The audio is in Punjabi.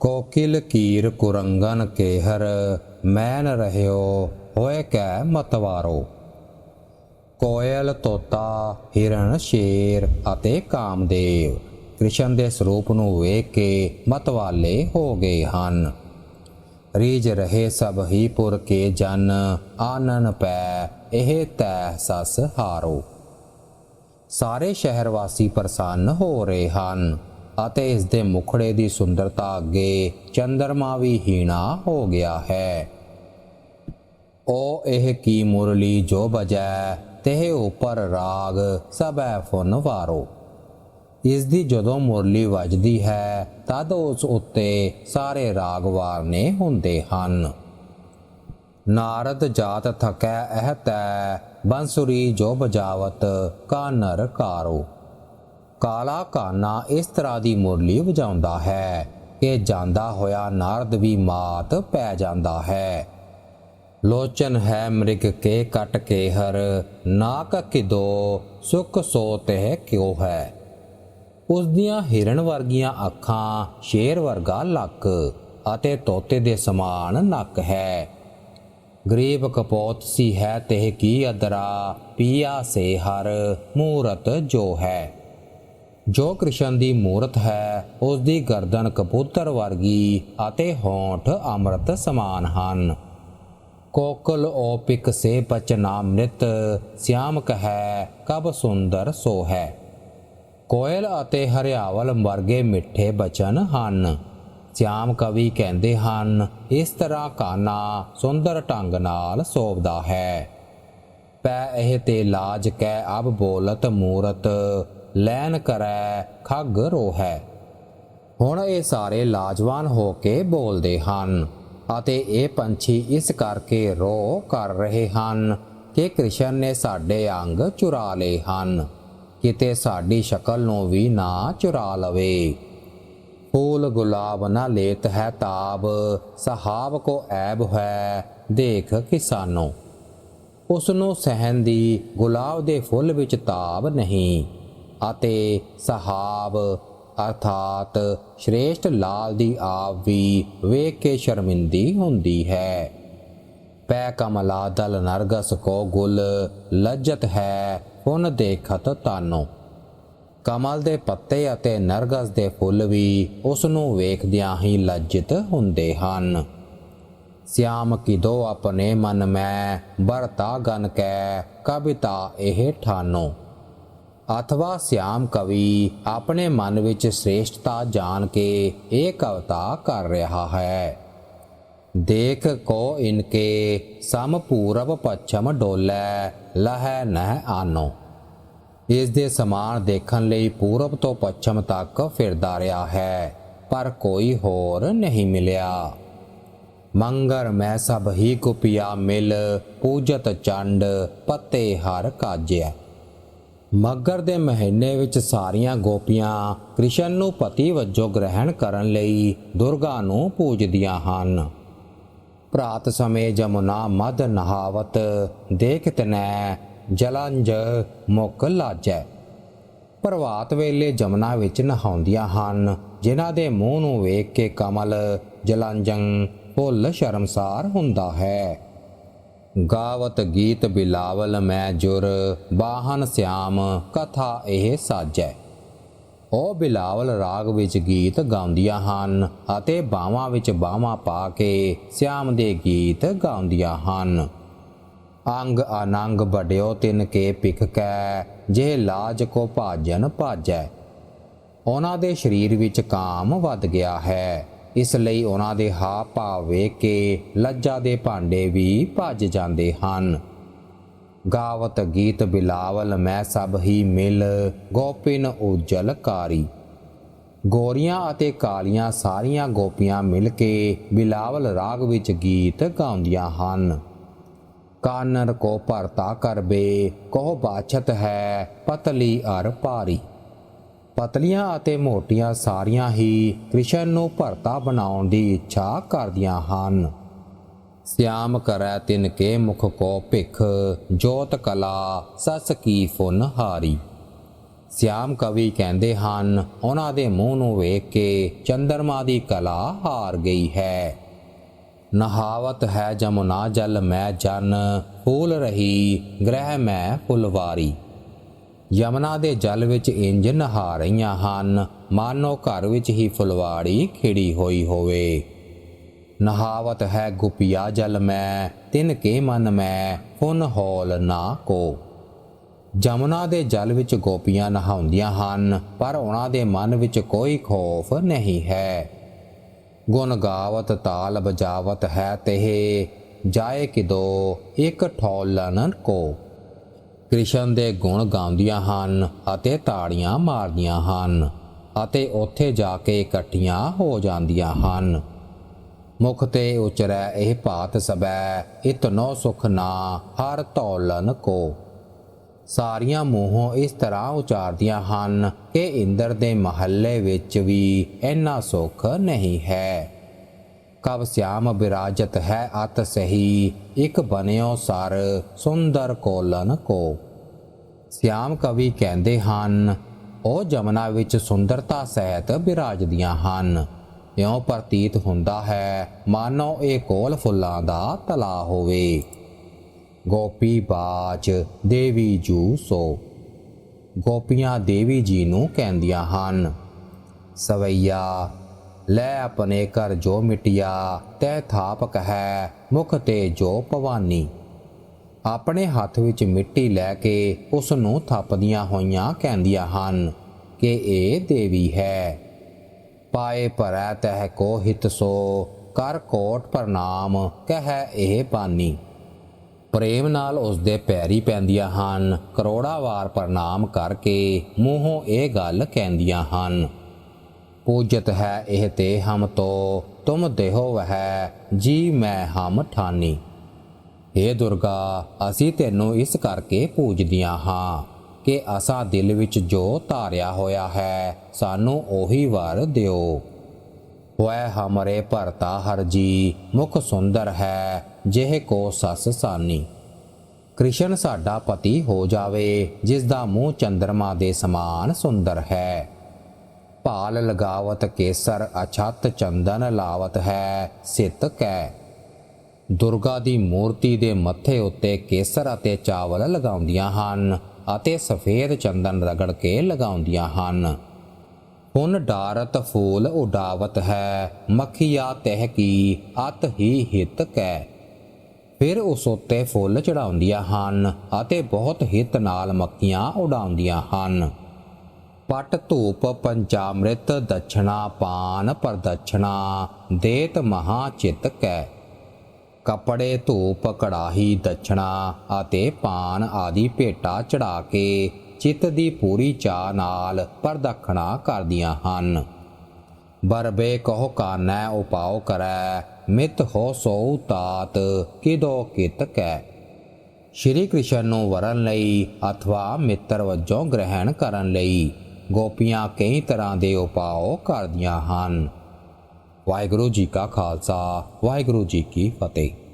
ਕੋਕਿਲ ਕੀਰ ਕੁਰੰਗਨ ਕੇਹਰ, ਮੈਨ ਰਹਿਓ ਹੋਏ ਕੈ ਮਤਵਾਰੋ ਕੋਇਲ ਤੋਤਾ, ਹਿਰਨ ਸ਼ੇਰ ਅਤੇ ਕਾਮਦੇਵ, ਕ੍ਰਿਸ਼ਨ ਦੇ ਸਰੂਪ ਨੂੰ ਵੇਖ ਕੇ ਮਤਵਾਲੇ ਹੋ ਗਏ ਹਨ। ਰੀਜ ਰਹੇ ਸਭ ਹੀ ਪੁਰ ਕੇ ਜਨ, ਆਨਨ ਪੈ, ਇਹ ਤੈ ਸਸ ਹਾਰੋ। ਸਾਰੇ ਸ਼ਹਿਰ ਵਾਸੀ ਪ੍ਰਸੰਨ ਹੋ ਰਹੇ ਹਨ। ਅਤੇ ਇਸ ਦੇ ਮੁਖੜੇ ਦੀ ਸੁੰਦਰਤਾ ਅੱਗੇ ਚੰਦਰਮਾ ਵੀ ਹੀਣਾ ਹੋ ਗਿਆ ਹੈ। ਉਹ ਇਹ ਕੀ ਮੁਰਲੀ ਜੋ ਬਜੈ ਤਹਿ ਉਪਰ ਰਾਗ ਸਭੈ ਫੁਨ ਵਾਰੋ। ਇਸ ਦੀ ਜਦੋਂ ਮੁਰਲੀ ਵੱਜਦੀ ਹੈ, ਤਦ ਉਸ ਉੱਤੇ ਸਾਰੇ ਰਾਗ ਵਾਰਨੇ ਹੁੰਦੇ ਹਨ। ਨਾਰਦ ਜਾਤ ਥਕੈ ਅਹ ਤੈ, ਬੰਸੁਰੀ ਜੋ ਬਜਾਵਤ ਕਾਨਰ ਕਾਰੋ। ਕਾਲਾ ਕਾਨਾ ਇਸ ਤਰ੍ਹਾਂ ਦੀ ਮੁਰਲੀ ਵਜਾਉਂਦਾ ਹੈ ਕਿ ਜਾਂਦਾ ਹੋਇਆ ਨਾਰਦ ਵੀ ਮਾਤ ਪੈ ਜਾਂਦਾ ਹੈ। ਲੋਚਨ ਹੈ ਮ੍ਰਿਗ ਕੇ ਕਟ ਕੇ ਹਰ ਨਾਕ ਕਿਦੋ ਸੁਖ ਸੋ ਤਹਿ ਕਿਉ ਹੈ। ਉਸ ਦੀਆਂ ਹਿਰਣ ਵਰਗੀਆਂ ਅੱਖਾਂ ਸ਼ੇਰ ਵਰਗਾ ਲੱਕ ਅਤੇ ਤੋਤੇ ਦੇ ਸਮਾਨ ਨੱਕ ਹੈ। ਗਰੀਬ ਕਪੋਤ ਸੀ ਹੈ ਤਹਿ ਕੀ ਅਦਰਾ, ਪੀਆ ਸੇ ਹਰ ਮੂਰਤ ਜੋ ਹੈ। ਜੋ ਕ੍ਰਿਸ਼ਨ ਦੀ ਮੂਰਤ ਹੈ ਉਸ ਦੀ ਗਰਦਨ ਕਬੂਤਰ ਵਰਗੀ ਅਤੇ ਹੋਂਠ ਅੰਮ੍ਰਿਤ ਸਮਾਨ ਹਨ। ਕੋਕਲ ਓਪਿਕ ਸੇ ਬਚਨਾ ਸਿਆਮ ਕਹੈ ਕਬ ਸੁੰਦਰ ਸੋ ਹੈ। ਕੋਇਲ ਅਤੇ ਹਰਿਆਵਲ ਵਰਗੇ ਮਿੱਠੇ ਬਚਨ ਹਨ। ਸਿਆਮ ਕਵੀ ਕਹਿੰਦੇ ਹਨ, ਇਸ ਤਰ੍ਹਾਂ ਕਾਨਾ ਸੁੰਦਰ ਢੰਗ ਨਾਲ ਸੋਭਦਾ ਹੈ। ਪੈ ਇਹ ਤੇ ਲਾਜ ਕੈ ਅਬ ਬੋਲਤ ਮੂਰਤ ਲੈਨ ਕਰੈ, ਖੱਗ ਰੋਹੈ। ਹੁਣ ਇਹ ਸਾਰੇ ਲਾਜਵਾਨ ਹੋ ਕੇ ਬੋਲਦੇ ਹਨ ਅਤੇ ਇਹ ਪੰਛੀ ਇਸ ਕਰਕੇ ਰੋ ਕਰ ਰਹੇ ਹਨ ਕਿ ਕ੍ਰਿਸ਼ਨ ਨੇ ਸਾਡੇ ਅੰਗ ਚੁਰਾ ਲਏ ਹਨ, ਕਿਤੇ ਸਾਡੀ ਸ਼ਕਲ ਨੂੰ ਵੀ ਨਾ ਚੁਰਾ ਲਵੇ। ਫੂਲ ਗੁਲਾਬ ਨਾ ਲੇਤ ਹੈ ਤਾਬ ਸਹਾਬ ਕੋ ਐਬ ਹੈ, ਦੇਖ ਕਿਸਾਨੋ। ਉਸ ਨੂੰ ਸਹਿਨ ਦੀ ਗੁਲਾਬ ਦੇ ਫੁੱਲ ਵਿੱਚ ਤਾਬ ਨਹੀਂ। ਅਤੇ ਸਹਾਬ ਅਰਥਾਤ ਸ਼੍ਰੇਸ਼ਟ ਲਾਲ ਦੀ ਆਪ ਵੀ ਵੇਖ ਕੇ ਸ਼ਰਮਿੰਦੀ ਹੁੰਦੀ ਹੈ। ਪੈ ਕਮਲਾ ਦਲ ਨਰਗਸ ਕੋ ਗੁਲ ਲੱਜਤ ਹੈ ਪੁਨ ਦੇਖਤ ਤਾਨੋ। ਕਮਲ ਦੇ ਪੱਤੇ ਅਤੇ ਨਰਗਸ ਦੇ ਫੁੱਲ ਵੀ ਉਸ ਨੂੰ ਵੇਖਦਿਆਂ ਹੀ ਲੱਜਿਤ ਹੁੰਦੇ ਹਨ। ਸਿਆਮ ਕਿਦੋ ਆਪਣੇ ਮਨ ਮੈਂ ਬਰਤਾ ਗਨ ਕੈ, ਕਵਿਤਾ ਇਹ ਠਾਨੋ। ਅਥਵਾ ਸਿਆਮ ਕਵੀ ਆਪਣੇ ਮਨ ਵਿੱਚ ਸ੍ਰੇਸ਼ਟਤਾ ਜਾਣ ਕੇ ਇਹ ਕਵਿਤਾ ਕਰ ਰਿਹਾ ਹੈ। ਦੇਖ ਕੋ ਇਨਕੇ ਸਮ ਪੂਰਬ ਪੱਛਮ ਡੋਲੇ, ਲਹਿ ਨਹਿ ਆਨੋ। ਇਸ ਦੇ ਸਮਾਨ ਦੇਖਣ ਲਈ ਪੂਰਬ ਤੋਂ ਪੱਛਮ ਤੱਕ ਫਿਰਦਾ ਰਿਹਾ ਹੈ, ਪਰ ਕੋਈ ਹੋਰ ਨਹੀਂ ਮਿਲਿਆ। ਮੰਗਰ ਮੈਂ ਸਭ ਹੀ ਕੁਪਿਆ ਮਿਲ, ਪੂਜਤ ਚੰਡ ਪੱਤੇ ਹਰ ਕਾਜਿਆ ਮੱਗਰ ਦੇ ਮਹੀਨੇ ਵਿੱਚ ਸਾਰੀਆਂ ਗੋਪੀਆਂ ਕ੍ਰਿਸ਼ਨ ਨੂੰ ਪਤੀ ਵਜੋਂ ਗ੍ਰਹਿਣ ਕਰਨ ਲਈ ਦੁਰਗਾ ਨੂੰ ਪੂਜਦੀਆਂ ਹਨ। ਪ੍ਰਾਤ ਸਮੇਂ ਜਮੁਨਾ ਮਦ ਨਹਾਵਤ ਦੇਖਤ ਨੈ ਜਲੰਜ ਮੁਕ ਲਾਜੈ। ਪ੍ਰਭਾਤ ਵੇਲੇ ਜਮਨਾ ਵਿੱਚ ਨਹਾਉਂਦੀਆਂ ਹਨ, ਜਿਨ੍ਹਾਂ ਦੇ ਮੂੰਹ ਨੂੰ ਵੇਖ ਕੇ ਕਮਲ ਜਲੰਜੰ ਭੁੱਲ ਸ਼ਰਮਸਾਰ ਹੁੰਦਾ ਹੈ। ਗਾਵਤ ਗੀਤ ਬਿਲਾਵਲ ਮੈਂ ਜੁਰ, ਬਾਹਨ ਸਿਆਮ, ਕਥਾ ਇਹ ਸਾਜੈ। ਉਹ ਬਿਲਾਵਲ ਰਾਗ ਵਿੱਚ ਗੀਤ ਗਾਉਂਦੀਆਂ ਹਨ ਅਤੇ ਬਾਹਾਂ ਵਿੱਚ ਬਾਹਾਂ ਪਾ ਕੇ ਸਿਆਮ ਦੇ ਗੀਤ ਗਾਉਂਦੀਆਂ ਹਨ। ਅੰਗ ਅਨੰਗ ਵਡਿਓ ਤਿਨ ਕੇ ਪਿਖ ਕੈ ਜੇ ਲਾਜ ਕੋ ਭਾਜਨ ਭਾਜੈ। ਉਹਨਾਂ ਦੇ ਸਰੀਰ ਵਿੱਚ ਕਾਮ ਵੱਧ ਗਿਆ ਹੈ। ਇਸ ਲਈ ਉਹਨਾਂ ਦੇ ਹਾ ਭਾਵ ਵੇਖ ਕੇ ਲੱਜਾ ਦੇ ਭਾਂਡੇ ਵੀ ਭੱਜ ਜਾਂਦੇ ਹਨ। ਗਾਵਤ ਗੀਤ ਬਿਲਾਵਲ, ਮੈਂ ਸਭ ਹੀ ਮਿਲ, ਗੋਪਿਨ ਉਜਲ ਕਾਰੀ। ਗੋਰੀਆਂ ਅਤੇ ਕਾਲੀਆਂ ਸਾਰੀਆਂ ਗੋਪੀਆਂ ਮਿਲ ਕੇ ਬਿਲਾਵਲ ਰਾਗ ਵਿੱਚ ਗੀਤ ਗਾਉਂਦੀਆਂ ਹਨ। ਕਾਨਰ ਕੋ ਭਰਤਾ ਕਰਬੇ ਕੋ ਬਾਛਤ ਹੈ ਪਤਲੀ ਅਰ ਭਾਰੀ। ਪਤਲੀਆਂ ਅਤੇ ਮੋਟੀਆਂ ਸਾਰੀਆਂ ਹੀ ਕ੍ਰਿਸ਼ਨ ਨੂੰ ਭਰਤਾ ਬਣਾਉਣ ਦੀ ਇੱਛਾ ਕਰਦੀਆਂ ਹਨ। ਸਿਆਮ ਕਰੈ ਤਿਨ ਕੇ ਮੁਖ ਕੋ ਭਿਖ, ਜੋਤ ਕਲਾ ਸਸ ਕੀ ਫੁਨ ਹਾਰੀ। ਸਿਆਮ ਕਵੀ ਕਹਿੰਦੇ ਹਨ, ਉਹਨਾਂ ਦੇ ਮੂੰਹ ਨੂੰ ਵੇਖ ਕੇ ਚੰਦਰਮਾ ਦੀ ਕਲਾ ਹਾਰ ਗਈ ਹੈ। ਨਹਾਵਤ ਹੈ ਜਮੁਨਾ ਜਲ ਮੈਂ ਜਨ, ਫੂਲ ਰਹੀ ਗ੍ਰਹਿ ਮੈਂ ਫੁਲਵਾਰੀ। ਯਮਨਾ ਦੇ ਜਲ ਵਿੱਚ ਇੰਜ ਨਹਾ ਰਹੀਆਂ ਹਨ। ਮਾਨੋ ਘਰ ਵਿੱਚ ਹੀ ਫੁਲਵਾੜੀ ਖਿੜੀ ਹੋਈ ਹੋਵੇ। ਨਹਾਵਤ ਹੈ ਗੁਪਿਆ ਜਲ ਮੈਂ, ਤਿਨ ਕੇ ਮਨ ਮੈਂ ਫੁਨ ਹੌਲ ਨਾ ਕੋ। ਜਮਨਾ ਦੇ ਜਲ ਵਿੱਚ ਗੋਪੀਆਂ ਨਹਾਉਂਦੀਆਂ ਹਨ, ਪਰ ਉਹਨਾਂ ਦੇ ਮਨ ਵਿੱਚ ਕੋਈ ਖੌਫ ਨਹੀਂ ਹੈ। ਗੁਣ ਗਾਵਤ, ਤਾਲ ਬਜਾਵਤ ਹੈ ਤਹਿ, ਜਾਏ ਕਿਦੋ, ਇੱਕ ਠੌਲਨ ਕੋ। ਕ੍ਰਿਸ਼ਨ ਦੇ ਗੁਣ ਗਾਉਂਦੀਆਂ ਹਨ ਅਤੇ ਤਾੜੀਆਂ ਮਾਰਦੀਆਂ ਹਨ ਅਤੇ ਉੱਥੇ ਜਾ ਕੇ ਇਕੱਠੀਆਂ ਹੋ ਜਾਂਦੀਆਂ ਹਨ। ਮੁਖ ਤੇ ਉਚਰੈ ਇਹ ਭਾਤ ਸਬੈ, ਇਤਨੋ ਸੁਖ ਨਾ, ਹਰ ਧੌਲਨ ਕੋ। ਸਾਰੀਆਂ ਮੂੰਹੋਂ ਇਸ ਤਰ੍ਹਾਂ ਉਚਾਰਦੀਆਂ ਹਨ ਕਿ ਇੰਦਰ ਦੇ ਮਹੱਲੇ ਵਿੱਚ ਵੀ ਇੰਨਾ ਸੁਖ ਨਹੀਂ ਹੈ। ਕਬ ਸਿਆਮ ਬਿਰਾਜਤ ਹੈ ਅਤ ਸਹੀ, ਇੱਕ ਬਨਿਓ ਸਰ ਸੁੰਦਰ ਕੋਲਨ ਕੋ। ਸਿਆਮ ਕਵੀ ਕਹਿੰਦੇ ਹਨ ਉਹ ਜਮਨਾ ਵਿੱਚ ਸੁੰਦਰਤਾ ਸਹਿਤ ਬਿਰਾਜਦੀਆਂ ਹਨ। ਇਉਂ ਪ੍ਰਤੀਤ ਹੁੰਦਾ ਹੈ, ਮਾਨੋ ਇਹ ਕੋਲ ਫੁੱਲਾਂ ਦਾ ਤਲਾ ਹੋਵੇ। ਗੋਪੀ ਬਾਜ ਦੇਵੀ ਜੂ ਸੋ। ਗੋਪੀਆਂ ਦੇਵੀ ਜੀ ਨੂੰ ਕਹਿੰਦੀਆਂ ਹਨ, ਸਵਈਆ ਲੈ ਆਪਣੇ ਘਰ ਜੋ ਮਿਟਿਆ, ਤੈ ਥਾਪ ਕਹੈ, ਮੁਖ ਤੇ ਜੋ ਭਵਾਨੀ। ਆਪਣੇ ਹੱਥ ਵਿੱਚ ਮਿੱਟੀ ਲੈ ਕੇ ਉਸ ਨੂੰ ਥੱਪਦੀਆਂ ਹੋਈਆਂ ਕਹਿੰਦੀਆਂ ਹਨ ਕਿ ਇਹ ਦੇਵੀ ਹੈ। ਪਾਏ ਭਰੈ ਤਹਿ ਕੋ ਹਿਤ ਸੋ, ਕਰ ਕੋਟ ਪ੍ਰਣਾਮ, ਕਹਿ ਇਹ ਪਾਨੀ ਪ੍ਰੇਮ ਨਾਲ ਉਸ ਦੇ ਪੈਰੀ ਪੈਂਦੀਆਂ ਹਨ, ਕਰੋੜਾ ਵਾਰ ਪ੍ਰਣਾਮ ਕਰਕੇ ਮੂੰਹੋਂ ਇਹ ਗੱਲ ਕਹਿੰਦੀਆਂ ਹਨ। ਪੂਜਤ ਹੈ ਇਹ ਤੇ ਹਮ ਤੋ, ਤੁਮ ਦੇਹੋ ਵਹਿ, ਜੀ ਮੈਂ ਹਮ ਠਾਨੀ। ਏ ਦੁਰਗਾ, ਅਸੀਂ ਤੈਨੂੰ ਇਸ ਕਰਕੇ ਪੂਜਦੀਆਂ ਹਾਂ ਕਿ ਅਸਾਂ ਦਿਲ ਵਿੱਚ ਜੋ ਧਾਰਿਆ ਹੋਇਆ ਹੈ, ਸਾਨੂੰ ਉਹੀ ਵਰ ਦਿਓ। ਹੋਇ ਹਮਰੇ ਭਰਤਾ ਹਰ ਜੀ, ਮੁਖ ਸੁੰਦਰ ਹੈ, ਜਿਹ ਕੋ ਸਸ ਸਾਨੀ। ਕ੍ਰਿਸ਼ਨ ਸਾਡਾ ਪਤੀ ਹੋ ਜਾਵੇ ਜਿਸ ਦਾ ਮੂੰਹ ਚੰਦਰਮਾ ਦੇ ਸਮਾਨ ਸੁੰਦਰ ਹੈ। ਭਾਲ ਲਗਾਵਤ ਕੇਸਰ ਅਛਤ ਚੰਦਨ ਲਾਵਤ ਹੈ, ਸਿਤ ਕੈ। ਦੁਰਗਾ ਦੀ ਮੂਰਤੀ ਦੇ ਮੱਥੇ ਉੱਤੇ ਕੇਸਰ ਅਤੇ ਚਾਵਲ ਲਗਾਉਂਦੀਆਂ ਹਨ ਅਤੇ ਸਫੇਦ ਚੰਦਨ ਰਗੜ ਕੇ ਲਗਾਉਂਦੀਆਂ ਹਨ। ਹੁਣ ਡਾਰਤ ਫੂਲ ਉਡਾਵਤ ਹੈ, ਮੱਖੀਆ ਤਹਿ ਕੀ, ਅਤ ਹੀ ਹਿਤ ਕੈ। ਫਿਰ ਉਸ ਉੱਤੇ ਫੁੱਲ ਚੜਾਉਂਦੀਆਂ ਹਨ ਅਤੇ ਬਹੁਤ ਹਿੱਤ ਨਾਲ ਮੱਖੀਆਂ ਉਡਾਉਂਦੀਆਂ ਹਨ। ਪਟ ਧੂਪ ਪੰਚਾਮ੍ਰਿਤ ਦਛਣਾ ਪਾਨ ਪ੍ਰਦਛਣਾ, ਦੇਤ ਮਹਾ ਚਿਤ ਕੈ। ਕਪੜੇ ਧੂਪ ਕੜਾਹੀ ਦਛਣਾ ਅਤੇ ਪਾਨ ਆਦਿ ਭੇਟਾ ਚੜਾ ਕੇ ਚਿੱਤ ਦੀ ਪੂਰੀ ਚਾਹ ਨਾਲ ਪ੍ਰਦਖਣਾ ਕਰਦੀਆਂ ਹਨ। ਬਰਬੇ ਕਹੋ ਕਾਨੈ ਉਪਾਉ ਕਰੈ, ਮਿਤ ਹੋ ਸੋ ਤਾਤ ਕਿਦੋ ਕਿਤ ਕੈ। ਸ਼੍ਰੀ ਕ੍ਰਿਸ਼ਨ ਨੂੰ ਵਰਨ ਲਈ, ਅਥਵਾ ਮਿੱਤਰ ਵਜੋਂ ਗ੍ਰਹਿਣ ਕਰਨ ਲਈ ਗੋਪੀਆਂ ਕਈ ਤਰ੍ਹਾਂ ਦੇ ਉਪਾਅ ਕਰਦੀਆਂ ਹਨ। ਵਾਹਿਗੁਰੂ ਜੀ ਕਾ ਖਾਲਸਾ, ਵਾਹਿਗੁਰੂ ਜੀ ਕੀ ਫਤਿਹ।